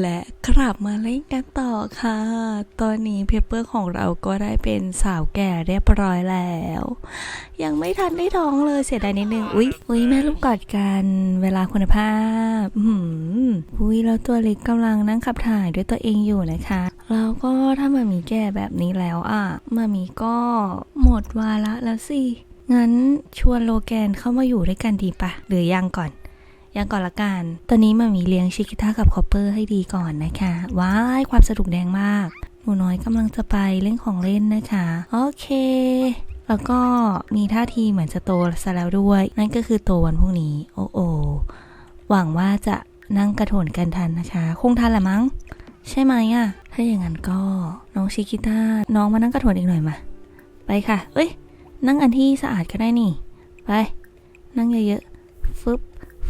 และกลับมาเล่นกันต่อค่ะ ตอนนี้เพเปอร์ของเราก็ได้เป็นสาวแก่เรียบร้อยแล้ว ยังไม่ทันได้ท้องเลยเสียดายนิดนึง อุ๊ย อุ๊ย แม่ลูกกอดกัน เวลาคุณภาพ อือหืออุ๊ย แล้วตัวเล็กกำลังนั่งขับถ่ายด้วยตัวเองอยู่นะคะ แล้วก็ถ้ามามีแก่แบบนี้แล้วอะมามีก็หมดวาระแล้วสิ งั้นชวนโลแกนเข้ามาอยู่ด้วยกันดีปะหรือยังก่อน ยังก่อนละกัน ตอนนี้มามีเลี้ยงชิคิต้ากับคอปเปอร์ให้ดีก่อนนะคะ ว้ายความสนุกแดงมาก หนูน้อยกำลังจะไปเล่นของเล่นนะคะ โอเคแล้วก็มีท่าทีเหมือนจะโตซะแล้วด้วย นั่นก็คือโตวันพรุ่งนี้ โอ้โอหวังว่าจะนั่งกระโถนกันทันนะคะ คงทันแหละมั้ง ใช่ไหมอะถ้าอย่างนั้นก็น้องชิคิต้าน้องมานั่งกระโถนอีกหน่อยมา ไปค่ะ เอ้ย นั่งอันที่สะอาดก็ได้นี่ ไป นั่งเยอะๆฟึบ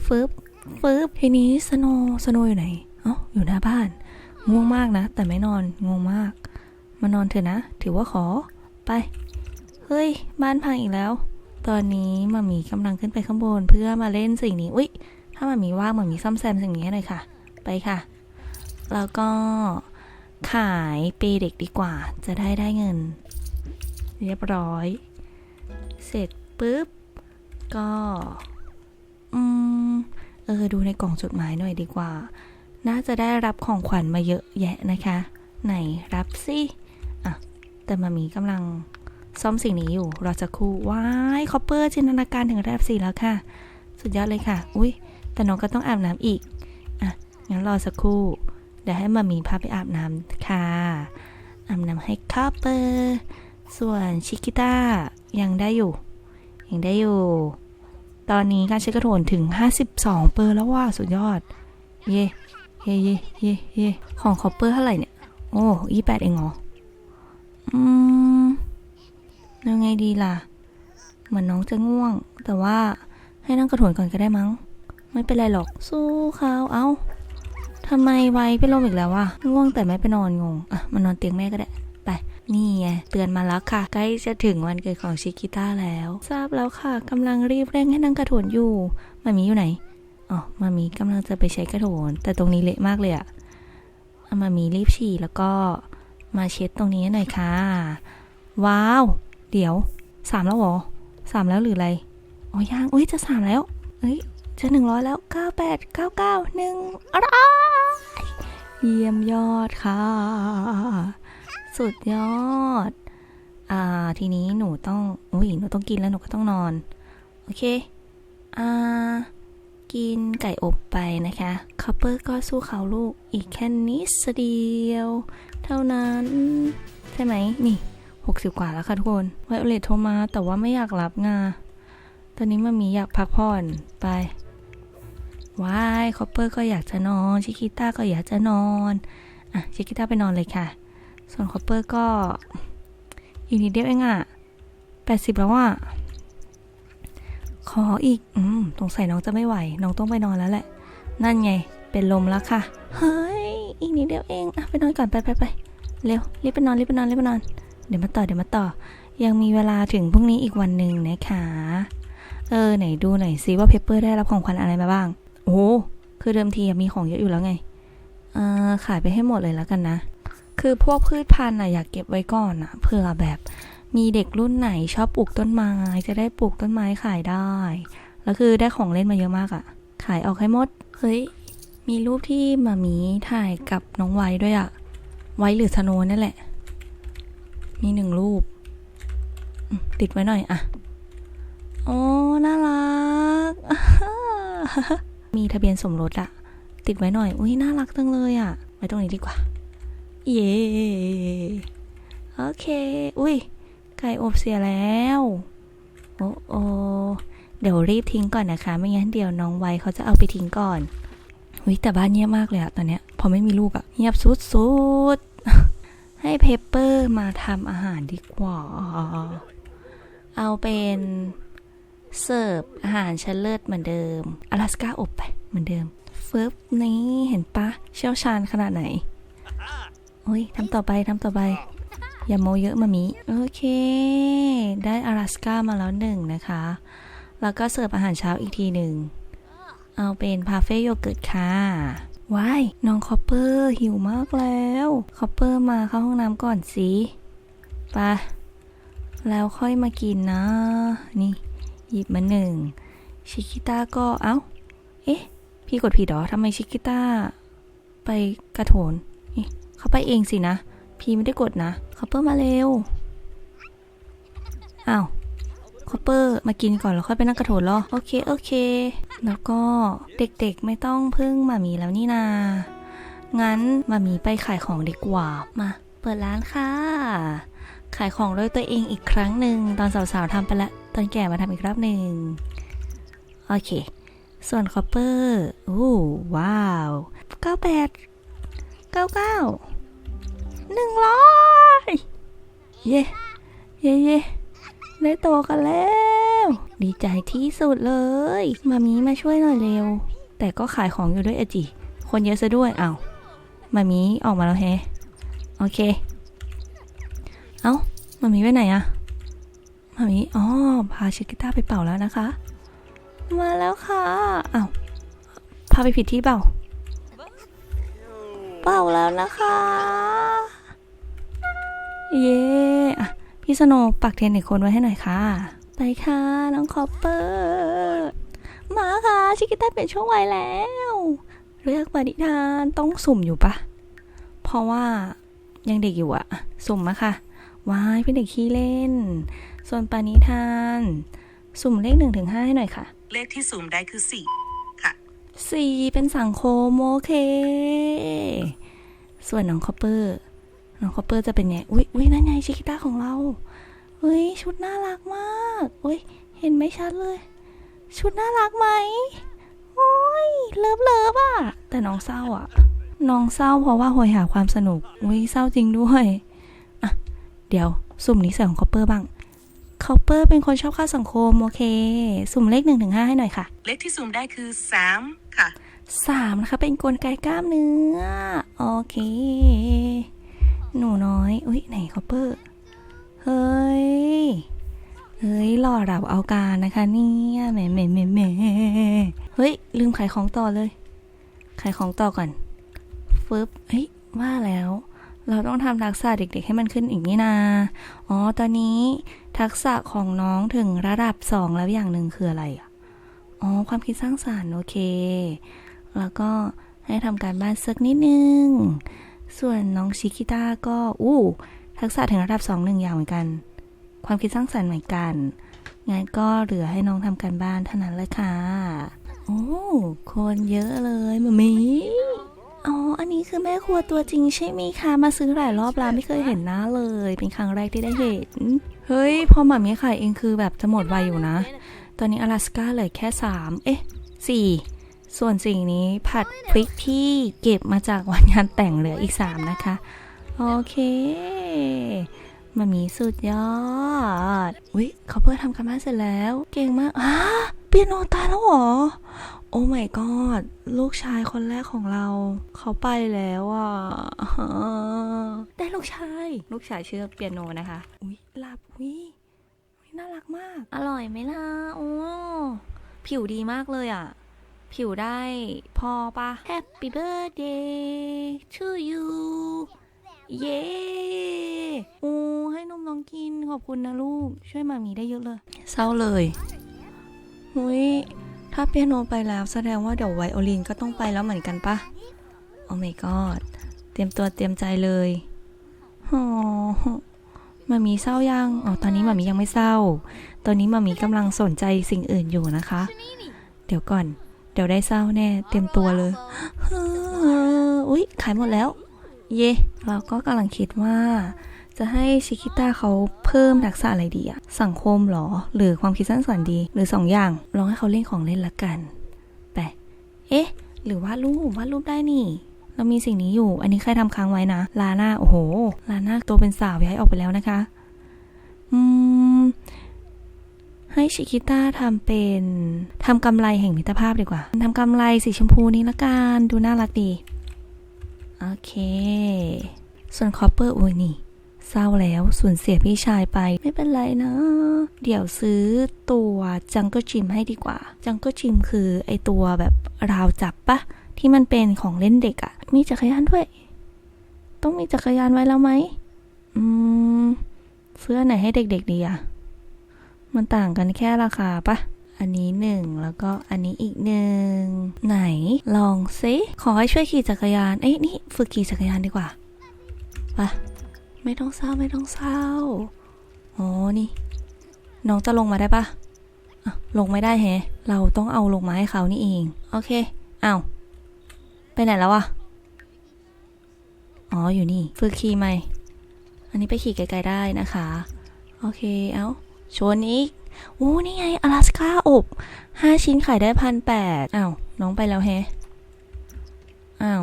ฟึบฟึบทีนี้สโนสโนอยู่ไหนเอ้าอยู่หน้าบ้าน ง่วงมากนะ แต่ไม่นอนงงมาก มานอนเถอะนะ ถือว่าขอ ไป เฮ้ย บ้านพังอีกแล้ว ตอนนี้มามีกำลังขึ้นไปข้างบน เพื่อมาเล่นสิ่งนี้อุ๊ยถ้ามามีว่างมามีซ่อมแซมสิ่งนี้ให้หน่อยค่ะ ไปค่ะ แล้วก็ขายเปย์เด็กดีกว่า จะได้ได้เงิน เรียบร้อย เสร็จปุ๊บ ก็ อืม เออดูในกล่องจดหมายหน่อยดีกว่า น่าจะได้รับของขวัญมาเยอะแยะนะคะ ไหนรับสิอะแต่มามีกำลังซ่อมสิ่งนี้อยู่รอจะครู่ว้ายคอปเปอร์จินตนาการถึงระดับสี่แล้วค่ะ สุดยอดเลยค่ะ อุ้ยแต่น้องก็ต้องอาบน้ำอีกอะงั้นรอสักครู่ เดี๋ยวให้มามีพาไปอาบน้ำค่ะอาบน้ำให้คอปเปอร์ส่วนชิคิต้ายังได้อยู่ ยังได้อยู่ ตอนนี้การใช้กระโถนถึง 52 เปอร์แล้วว่าสุดยอด เย่เย่เย่เย่เย่ของคอปเปอร์เท่าไหร่เนี่ย โอ้ยี่แปดเองเหรอ อืม ยังไงดีล่ะ เหมือนน้องจะง่วง แต่ว่าให้นั่งกระโถนก่อนก็ได้มั้ง ไม่เป็นไรหรอก สู้เขาเอาทำไมไวไปลมอีกแล้ววะง่วงแต่ไม่ไปนอนงง อะ มานอนเตียงแม่ก็ได้ นี่ไงเตือนมาแล้วค่ะ ใกล้จะถึงวันเกิดของชิคิต้าแล้ว ทราบแล้วค่ะกำลังรีบเร่งให้นั่งกระโถนอยู่มามีอยู่ไหนอ๋อมามีกำลังจะไปใช้กระโถน แต่ตรงนี้เละมากเลยอะมามีรีบฉี่แล้วก็มาเช็ดตรงนี้หน่อยค่ะ ว้าว เดี๋ยวสามแล้วหรอสามแล้วหรืออะไรอ๋อยังอุ้ยจะสามแล้วเอ้ยจะหนึ่งร้อยแล้วเก้าแปดเก้าเก้าหนึ่งอะไรเยี่ยมยอดค่ะ สุดยอด อ่า ทีนี้หนูต้อง อุ้ย หนูต้องกินแล้วหนูก็ต้องนอน โอเค อ่า กินไก่อบไปนะคะคัพเปอร์ก็สู้เขาลูกอีกแค่นิดเดียว เท่านั้น ใช่ไหม นี่หกสิบกว่าแล้วค่ะทุกคนไวโอเลตโทรมา แต่ว่าไม่อยากรับงาตอนนี้มันมีอยากพักผ่อนไปว้ายคอปเปอร์ก็อยากจะนอน ชิคิต้าก็อยากจะนอน อะ ชิคิต้าไปนอนเลยค่ะ ส่วนคอปเปอร์ก็อีกนิดเดียวเองอะแปดสิบแล้วอะขออีก อืมสงสัยน้องจะไม่ไหว น้องต้องไปนอนแล้วแหละ นั่นไง เป็นลมแล้วค่ะ เฮ้ย อีกนิดเดียวเองอะไปนอนก่อนไปไปไปเร็ว รีบไปนอน รีบไปนอน รีบไปนอน เดี๋ยวมาต่อ เดี๋ยวมาต่อ ยังมีเวลาถึงพรุ่งนี้อีกวันหนึ่งนะคะ เออ ไหนดูหน่อยซิว่าเพปเปอร์ได้รับของขวัญอะไรมาบ้าง โอ้ คือเดิมทีมีของเยอะอยู่แล้วไง เออขายไปให้หมดเลยแล้วกันนะ คือพวกพืชพันธุ์อะอยากเก็บไว้ก่อนอะเผื่อแบบมีเด็กรุ่นไหนชอบปลูกต้นไม้ จะได้ปลูกต้นไม้ขายได้ แล้วคือได้ของเล่นมาเยอะมากอะขายออกให้หมด เฮ้ย มีรูปที่มามีถ่ายกับน้องไว้ด้วยอะไว้หรือสโนนั่นแหละ มีหนึ่งรูป ติดไว้หน่อยอะโอ้ น่ารัก มีทะเบียนสมรสอะติดไว้หน่อย อุ้ยน่ารักจังเลยอะไว้ตรงนี้ดีกว่า เย้โอเค อุ้ย ไก่อบเสียแล้ว โอ้โอเดี๋ยวรีบทิ้งก่อนนะคะ ไม่งั้นเดี๋ยวน้องไวเขาจะเอาไปทิ้งก่อนอุ้ยแต่บ้านเงียบมากเลยอะตอนเนี้ย พอไม่มีลูกอะเงียบสุดๆให้เพปเปอร์มาทำอาหารดีกว่า เอาเป็นเสิร์ฟอาหารชั้นเลิศเหมือนเดิมอลาสก้าอบไปเหมือนเดิมเฟึบนี่เห็นปะเชี่ยวชาญขนาดไหน โอ้ยทำต่อไปทำต่อไป อย่าโมเยอะมามีโอเค ได้阿拉สก้ามาแล้วหนึ่งนะคะ แล้วก็เสิร์ฟอาหารเช้าอีกทีหนึ่ง เอาเป็นพาเฟ่โยเกิร์ตค่ะว้ายน้องคอปเปอร์หิวมากแล้วคอปเปอร์มาเข้าห้องน้ำก่อนสิไปแล้วค่อยมากินนะ นี่ หยิบมาหนึ่งชิคิต้าก็เอ้า เอ๊ะ พี่กดผิดหรอทำไมชิคิต้า ไปกระโถน เขาไปเองสินะ พี่ไม่ได้กดนะคอปเปอร์มาเร็ว อ้าวคอปเปอร์มากินก่อนแล้วค่อยไปนั่งกระโถนหรอ โอเค โอเค แล้วก็เด็กๆไม่ต้องพึ่งมามีแล้วนี่นา งั้นมามีไปขายของดีกว่า มา เปิดร้านค่ะ ขายของด้วยตัวเองอีกครั้งหนึ่งตอนสาวๆทำไปละตอนแก่มาทำอีกรอบหนึ่งโอเค ส่วนคอปเปอร์ โอ้ว้าว 98 99 100เย่เย่เย่ได้โตกันแล้ว ดีใจที่สุดเลย มามีมาช่วยหน่อยเร็ว แต่ก็ขายของอยู่ด้วยอจิคนเยอะซะด้วยอ้าวมามีออกมาแล้วแฮโอเค เอ้ามามีไปไหนอะมามีอ๋อพาชิกิต้าไปเป่าแล้วนะคะ มาแล้วค่ะอ้าวพาไปผิดที่เปล่า เป่าแล้วนะคะ เย้อะพี่สโนว์ปักเทียนอีกคนไว้ให้หน่อยค่ะ ไปค่ะ น้องคอปเปอร์มาค่ะชิกิต้าเปลี่ยนช่วงวัยแล้ว เลือกปฏิทานต้องสุ่มอยู่ปะเพราะว่ายังเด็กอยู่อะสุ่มมาค่ะวายเป็นเด็กขี้เล่น ส่วนปานิทาน สุ่มเลขหนึ่งถึงห้าให้หน่อยค่ะ เลขที่ซูมได้คือสี่ สี่เป็นสังคมโอเค ส่วนน้องคอปเปอร์ น้องคอปเปอร์จะเป็นไง อุ้ยอุ้ยนั่นไงชิคิต้าของเราเฮ้ยชุดน่ารักมากอุ้ยเห็นไม่ชัดเลย ชุดน่ารักไหมโอ้ยเลิฟเลิฟอะแต่น้องเศร้าอะน้องเศร้าเพราะว่าหอยหาความสนุกอุ้ยเศร้าจริงด้วย อะ เดี๋ยวสุ่มนี้ใส่ของคอปเปอร์บ้าง คอปเปอร์เป็นคนชอบเข้าสังคม โอเค สุ่มเลขหนึ่งถึงห้าให้หน่อยค่ะ เลขที่ซูมได้คือสามค่ะสามนะคะ เป็นกลไกกล้ามเนื้อ โอเค หนูน้อย อุ้ยไหนคอปเปอร์ เฮ้ย เฮ้ยหล่อเราเอาการนะคะเนี่ยแหมแหมแหมแหมเฮ้ย ลืมขายของต่อเลย ขายของต่อก่อนฟึบเฮ้ย ว่าแล้ว เราต้องทำทักษะเด็กๆให้มันขึ้นอีกนี่นา อ๋อ ตอนนี้ ทักษะของน้องถึงระดับสองแล้วอย่างหนึ่งคืออะไรอะอ๋อ ความคิดสร้างสรรค์โอเค แล้วก็ให้ทำการบ้านสักนิดนึง ส่วนน้องชิคิต้าก็ อู้ ทักษะถึงระดับสองหนึ่งอย่างเหมือนกัน ความคิดสร้างสรรค์เหมือนกัน งั้นก็เหลือให้น้องทำการบ้านเท่านั้นแหละค่ะ โอ้ คนเยอะเลยมามี อ๋อ อันนี้คือแม่ครัวตัวจริงใช่ไหมคะ มาซื้อหลายรอบแล้วไม่เคยเห็นหน้าเลย เป็นครั้งแรกที่ได้เห็น เฮ้ย พอหมามีขายเองคือแบบจะหมดไวอยู่นะ ตอนนี้อลาสก้าเหลือแค่สามเอ๊ะสี่ส่วนสิ่งนี้ผัดพริกที่เก็บมาจากวันงานแต่งเหลืออีกสามนะคะ โอเคมามีสุดยอด อุ๊ยเขาเพิ่งทำการบ้านเสร็จแล้ว เก่งมากอ้าเปียโนตายแล้วหรอ โอ้ my god ลูกชายคนแรกของเรา เขาไปแล้วอะได้ลูกชาย ลูกชายชื่อเปียโนนะคะ อุ๊ยหลับอุ๊ยอุ๊ยน่ารักมาก อร่อยไหมล่ะโอ้ผิวดีมากเลยอะ ผิวได้พอปะ Happy birthday to you เย้โอ้ให้นมน้องกินขอบคุณนะลูก ช่วยมามีได้เยอะเลย เศร้าเลยหุย ถ้าเปียโนไปแล้วแสดงว่าเดี๋ยวไวโอลินก็ต้องไปแล้วเหมือนกันปะโอ้ my god เตรียมตัวเตรียมใจเลยโอ้มามีเศร้ายังอ๋อตอนนี้มามียังไม่เศร้า ตอนนี้มามีกำลังสนใจสิ่งอื่นอยู่นะคะ เดี๋ยวก่อน เดี๋ยวได้เศร้าแน่ เต็มตัวเลยอุ๊ยขายหมดแล้ว เย่เราก็กำลังคิดว่า จะให้ชิคิต้าเขาเพิ่มทักษะอะไรดีอะสังคมหรอ หรือความคิดสร้างสรรค์ดี หรือสองอย่าง ลองให้เขาเล่นของเล่นละกัน ไป เอ๊ะ หรือว่าดรูปวาดรูปได้นี่ เรามีสิ่งนี้อยู่ อันนี้ใครทำค้างไว้นะ ลาน่า โอ้โห ลาน่าตัวเป็นสาวย้ายออกไปแล้วนะคะ อืม ให้ชิคิต้าทำเป็นทำกำไรแห่งมิตรภาพดีกว่าทำกำไรสีชมพูนี้ละกัน ดูน่ารักดี โอเค ส่วนคอปเปอร์โอ้ยนี่ เศร้าแล้วสูญเสียพี่ชายไปไม่เป็นไรนะ เดี๋ยวซื้อตัวจังก็จิมให้ดีกว่า จังก็จิมคือไอตัวแบบราวจับปะที่มันเป็นของเล่นเด็กอะมีจักรยานด้วย ต้องมีจักรยานไว้แล้วไหมอืมเสื้อไหนให้เด็กๆดีอะมันต่างกันแค่ราคาปะอันนี้หนึ่งแล้วก็อันนี้อีกหนึ่งไหนลองซิขอให้ช่วยขี่จักรยานเอ้ยนี่ฝึกขี่จักรยานดีกว่าไปะ ไม่ต้องเศร้าไม่ต้องเศร้าอ๋อนี่ น้องจะลงมาได้ปะะลงไม่ได้แฮะ เราต้องเอาลงมาให้เขานี่เอง โอเคเอาวไปไหนแล้วอะอ๋ออยู่นี่ ฝึกขี่ไหมอันนี้ไปขี่ไกลๆได้นะคะ โอเค เอาชวนอีกโอ้นี่ไงอลาสก้าอบห้าชิ้นขายได้พันแปดอ้าวน้องไปแล้วแฮะอ้าว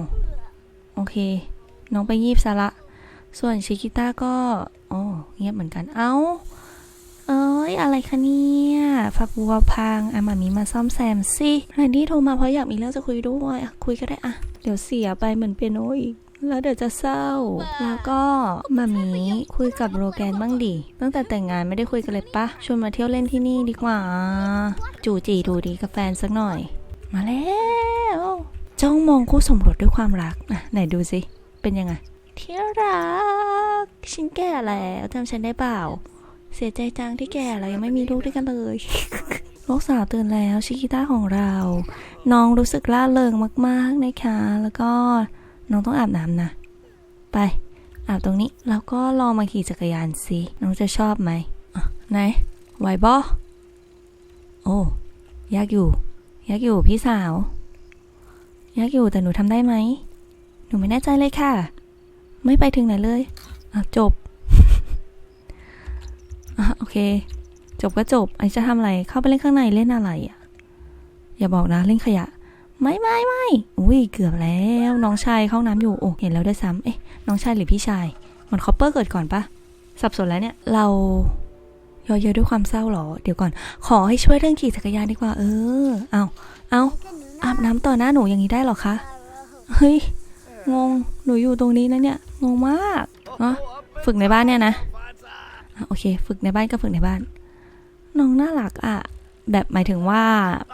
โอเค น้องไปยีบซะละ ส่วนชิคิต้าก็อ๋อเงียบเหมือนกัน เอ้า เอ้ย อะไรคะเนี่ยฝักบัวพังอามามีมาซ่อมแซมสิแรนดี้โทรมาเพราะอยากมีเรื่องจะคุยด้วยอะคุยก็ได้อะเดี๋ยวเสียไปเหมือนเปียโนอีกแล้วเดี๋ยวจะเศร้า แล้วก็มามีคุยกับโรแกนบ้างดิ ตั้งแต่แต่งงานไม่ได้คุยกันเลยปะ ชวนมาเที่ยวเล่นที่นี่ดีกว่า จู่จีดูดีกับแฟนสักหน่อย มาแล้ว จ้องมองคู่สมรสด้วยความรักอะไหนดูสิ เป็นยังไง ที่รัก ฉันแก่แล้วจำฉันได้เปล่า เสียใจจังที่แก่เรายังไม่มีลูกด้วยกันเลยลูกสาวตื่นแล้วชิคิต้าของเรา น้องรู้สึกล่าเริงมากๆนะคะ แล้วก็น้องต้องอาบน้ำนะ ไป อาบตรงนี้ แล้วก็ลองมาขี่จักรยานสิ น้องจะชอบไหมอะไหนไหวบอโอ้ยากอยู่ยากอยู่พี่สาวยากอยู่แต่หนูทำได้ไหม หนูไม่แน่ใจเลยค่ะ ไม่ไปถึงไหนเลยอะจบอะโอเค จบก็จบไอจะทำอะไร เข้าไปเล่นข้างในเล่นอะไรอะ อย่าบอกนะเล่นขยะ ไม่ไม่ไม่อุ้ยเกือบแล้วน้องชายเข้าห้องน้ำอยู่โอ้เห็นแล้วด้วยซ้ำเอ๊ะน้องชายหรือพี่ชายมันคอปเปอร์เกิดก่อนปะสับสนแล้วเนี่ยเราย่อเยอะด้วยความเศร้าหรอ เดี๋ยวก่อน ขอให้ช่วยเรื่องขี่จักรยานดีกว่า เออ เอา เอาอาบน้ำต่อหน้าหนูอย่างนี้ได้หรอคะ เฮ้ย งง หนูอยู่ตรงนี้นะเนี่ยงงมากเนาะฝึกในบ้านเนี่ยนะโอเค ฝึกในบ้านก็ฝึกในบ้าน น้องน่ารักอะแบบหมายถึงว่า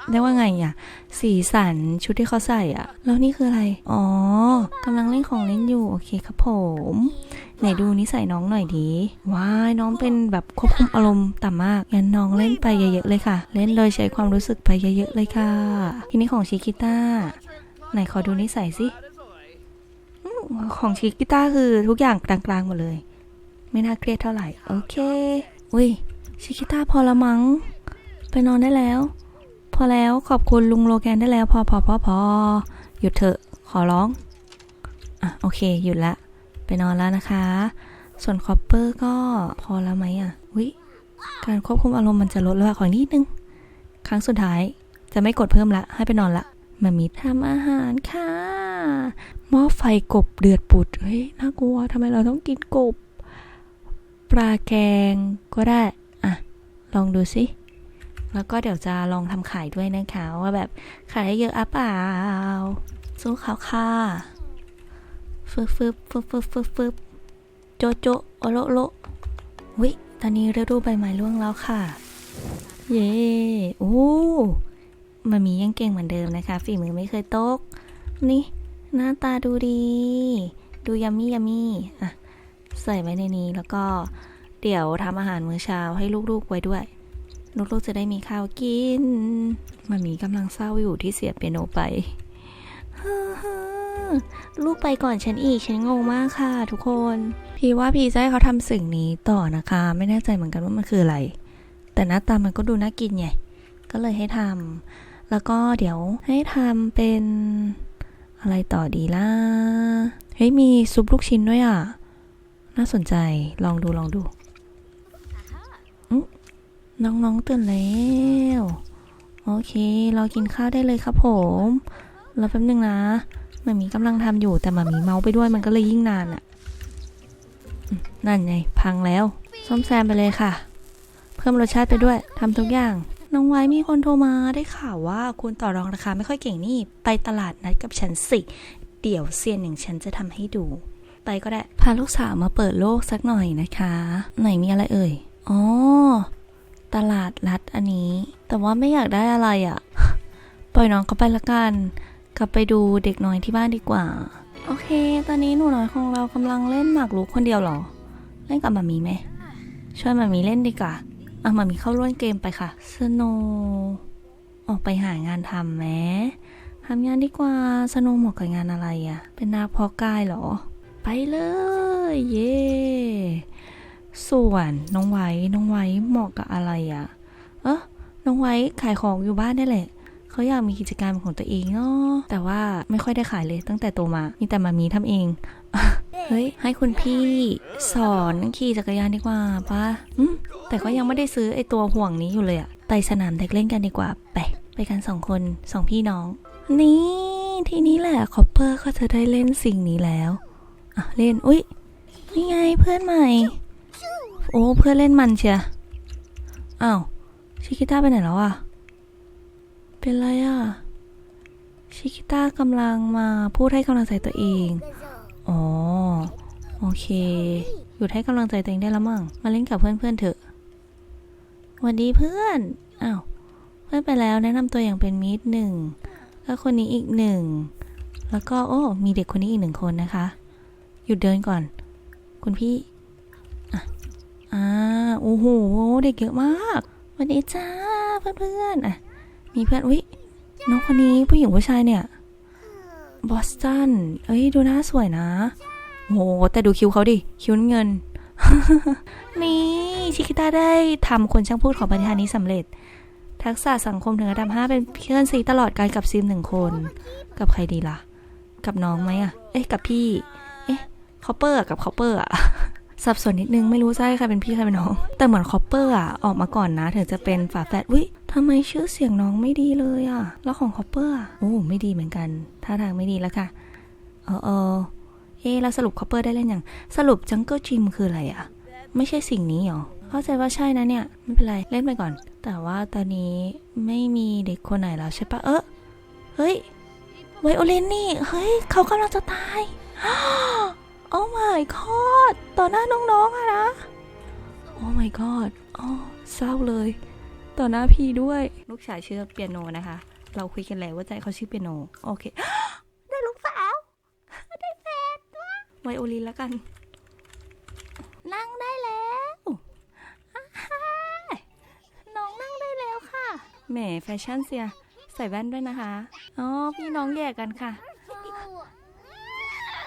เรียกว่าไงอะสีสันชุดที่เขาใส่อะแล้วนี่คืออะไร อ๋อกำลังเล่นของเล่นอยู่โอเคครับผม ไหนดูนิสัยน้องหน่อยดีว้ายน้องเป็นแบบควบคุมอารมณ์ต่ำมากงั้นน้องเล่นไปเยอะๆเลยค่ะ เล่นโดยใช้ความรู้สึกไปเยอะๆเลยค่ะ ทีนี้ของชิคิต้าไหนขอดูนิสัยสิ ของชิคิต้าคือทุกอย่างกลางๆหมดเลย ไม่น่าเครียดเท่าไหร่ โอเค อุ้ยชิคิต้าพอละมั้งไปนอนได้แล้ว พอแล้วขอบคุณลุงโลแกนได้แล้ว พอพอพอพอหยุดเถอะขอร้อง อะ โอเค หยุดละ ไปนอนแล้วนะคะ ส่วนคอปเปอร์ก็พอแล้วไหมอะวิการควบคุมอารมณ์มันจะลดแล้วขออีกนิดนึง ครั้งสุดท้ายจะไม่กดเพิ่มละ ให้ไปนอนละมามีทำอาหารค่ะ หม้อไฟกบเดือดปุด เฮ้ย น่ากลัวทำไมเราต้องกินกบ ปลาแกงก็ได้ อะ ลองดูสิแล้วก็เดี๋ยวจะลองทำขายด้วยนะคะ ว่าแบบขายได้เยอะอะเปล่าสู้เขาค่ะฟึบฟึบฟึบฟึบฟึบฟึบโจโจโอโลโลวิตอนนี้ฤดูใบไม้ร่วงแล้วค่ะ เย้โอ้มามียังเก่งเหมือนเดิมนะคะ ฝีมือไม่เคยตก นี่ หน้าตาดูดี ดูยัมมี่ยัมมี่อะใส่ไว้ในนี้แล้วก็เดี๋ยวทำอาหารมื้อเช้าให้ลูกๆไว้ด้วย ลูกๆจะได้มีข้าวกินมามีกำลังเศร้าอยู่ที่เสียเปียโนไปลูกไปก่อนฉันอีก ฉันงงมากค่ะทุกคน พี่ว่าพี่จะให้เขาทำสิ่งนี้ต่อนะคะ ไม่แน่ใจเหมือนกันว่ามันคืออะไร แต่หน้าตามันก็ดูน่ากินไง ก็เลยให้ทำแล้วก็เดี๋ยวให้ทำเป็น อะไรต่อดีล่ะ เฮ้ย มีซุปลูกชิ้นด้วยอะ น่าสนใจ ลองดูลองดูอื้อน้องๆตื่นแล้ว โอเครอกินข้าวได้เลยครับผมรอแป๊บนึงนะมามีกำลังทำอยู่แต่มามีเมาไปด้วยมันก็เลยยิ่งนานอะ่ะอืมนั่นไง พังแล้ว ซ่อมแซมไปเลยค่ะ เพิ่มรสชาติไปด้วยทำทุกอย่าง น้องไว้มีคนโทรมาได้ข่าวว่าคุณต่อรองราคาไม่ค่อยเก่งนี่ ไปตลาดนัดกับฉันสิ เดี๋ยวเซียนอย่างฉันจะทำให้ดู ไปก็ได้ พาลูกสาวมาเปิดโลกสักหน่อยนะคะ ไหนมีอะไรเอ่ย อ๋อ ตลาดนัดอันนี้ แต่ว่าไม่อยากได้อะไรอะ่ะ ปล่อยน้องเขาไปละกัน กลับไปดูเด็กน้อยที่บ้านดีกว่า โอเค ตอนนี้หนูน้อยของเรากำลังเล่นหมากรุกคนเดียวเหรอ เล่นกับมามีไหมช่วนหมามีเล่นดีกว่า อะมามีเข้าร่วมเกมไปค่ะสโนออกไปหางานทำไหมทำงานดีกว่าสโนเหมาะกับงานอะไรอะเป็นนักเพอกายเหรอ ไปเลย เย่ส่วนน้องไว้น้องไว้เหมาะกับอะไรอะเออน้องไว้ขายของอยู่บ้านได้แหละเขาอยากมีกิจการของตัวเองเนาะแต่ว่าไม่ค่อยได้ขายเลยตั้งแต่โตมา มีแต่มามีทำเอง เฮ้ย ให้คุณพี่สอนขี่จักรยานดีกว่าปะแต่ก็ยังไม่ได้ซื้อไอตัวห่วงนี้อยู่เลยอะไปสนามเด็กเล่นกันดีกว่า ไป ไปกันสองคนสองพี่น้อง นี่ที่นี้แหละคอปเปอร์ก็จะได้เล่นสิ่งนี้แล้วอะเล่น อุ๊ย นี่ไงเพื่อนใหม่ โอ้เพื่อนเล่นมันเชียอ้าวชิคิต้าไปไหนแล้วอะเป็นไรอะชิคิต้ากำลังมาพูดให้กำลังใจตัวเอง อ๋อ โอเค หยุดให้กำลังใจตัวเองได้แล้วมั้ง มาเล่นกับเพื่อนๆเถอะวัสดีเพื่อน อ้าว เพื่อนไปแล้วแนะนำตัวอย่างเป็นมิตรหนึ่งแล้วคนนี้อีกหนึ่ง แล้วก็โอ้ มีเด็กคนนี้อีกหนึ่งคนนะคะ หยุดเดินก่อน คุณพี่ อะอ่าโอ้โห เด็กเยอะมากวัสดีจ้าเพื่อนๆอะ มีเพื่อน อุ๊ย น้องคนนี้ผู้หญิงผู้ชายเนี่ย บอสตัน เอ้ย ดูหน้าสวยนะ โห แต่ดูคิ้วเขาดิ คิ้วนเงิน นี่ชิคิต้าได้ทำคนช่างพูดของปฏิทานนี้สำเร็จ ทักษะสังคมถึงระดับ5เป็นเพื่อนซีตลอดการกับซิมหนึ่งคน กับใครดีล่ะ กับน้องไหมอะเอ๊ะ กับพี่ เอ๊ะคอปเปอร์กับคอปเปอร์อะสับสนนิดนึงไม่รู้ใช่ใครเป็นพี่ใครเป็นน้อง แต่เหมือนคอปเปอร์อะออกมาก่อนนะ ถึงจะเป็นฝาแฝดอุ้ยทำไมชื่อเสียงน้องไม่ดีเลยอะแล้วของคอปเปอร์อะโอ้ไม่ดีเหมือนกัน ท่าทางไม่ดีแล้วค่ะเออเออเอะแล้วสรุปคอปเปอร์ได้เล่นยังสรุปจังเกิลจิมคืออะไรอะไม่ใช่สิ่งนี้หรอ เข้าใจว่าใช่นะเนี่ย ไม่เป็นไร เล่นไปก่อน แต่ว่าตอนนี้ไม่มีเด็กคนไหนแล้วใช่ปะเออเฮ้ย ไวโอเลนนี่ เฮ้ย เขากำลังจะตายโอ้ my god ต่อหน้าน้องๆอะนะโอ้ my god อ๋อเศร้าเลย ต่อหน้าพี่ด้วย ลูกชายชื่อเปียโนนะคะ เราคุยกันแล้วว่าใจเขาชื่อเปียโน โอเค ได้ลูกสาว ได้แฟนด้วยไว โอลินแล้วกัน นั่งได้แล้วอ่าฮ่าน้องนั่งได้แล้วค่ะ แหมแฟชั่นเสีย ใส่แว่นด้วยนะคะ อ๋อ พี่น้องแยกกันค่ะ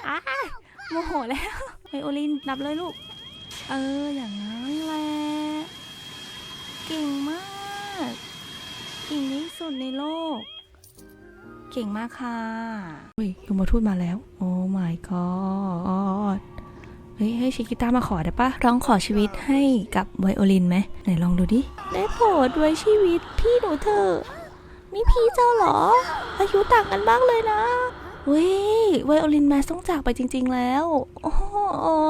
อ้ายโมโหแล้วไวโอลินนับเลยลูก เออ อย่างนั้นแหละ เก่งมาก เก่งที่สุดในโลก เก่งมากค่ะเฮ้ยยมทูตมาแล้ว โอ้ my god เฮ้ย ให้ชิกิต้ามาขอได้ปะร้องขอชีวิตให้กับไวโอลินไหม ไหนลองดูดิ ได้โปรดไว้ชีวิตพี่หนูเถอมีพี่เจ้าเหรอ อายุต่างกันมากเลยนะเว้ยไวโอลินแมสต้องจากไปจริง ๆ แล้ว โอ้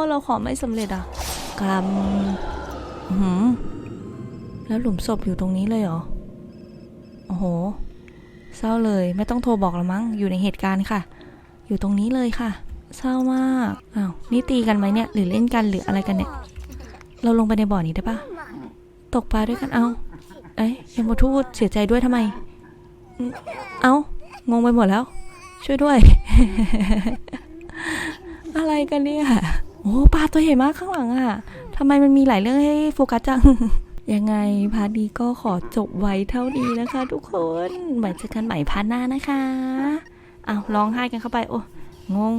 เราขอไม่สำเร็จอะกรรมหือแล้วหลุมศพอยู่ตรงนี้เลยเหรอ โอ้โห เศร้าเลย ไม่ต้องโทรบอกแล้วมั้งอยู่ในเหตุการณ์ค่ะ อยู่ตรงนี้เลยค่ะ เศร้ามากอ้าวนี่ตีกันไหมเนี่ย หรือเล่นกันหรืออะไรกันเนี่ย เราลงไปในบ่อนี้ได้ปะตกปลาด้วยกันเอาเอ้ยยมทูตเสียใจด้วยทำไม เอางงไปหมดแล้ว ช่วยด้วย อะไรกันเนี่ย โอ้ปลาตัวใหญ่มากข้างหลังอะทำไมมันมีหลายเรื่องให้โฟกัสจัง ยังไงพาร์ทนี้ก็ขอจบไว้เท่านี้นะคะ ทุกคนเหมือนจะกันใหม่พาร์ทหน้านะคะอ้าวร้องไห้กันเข้าไปโอ้งง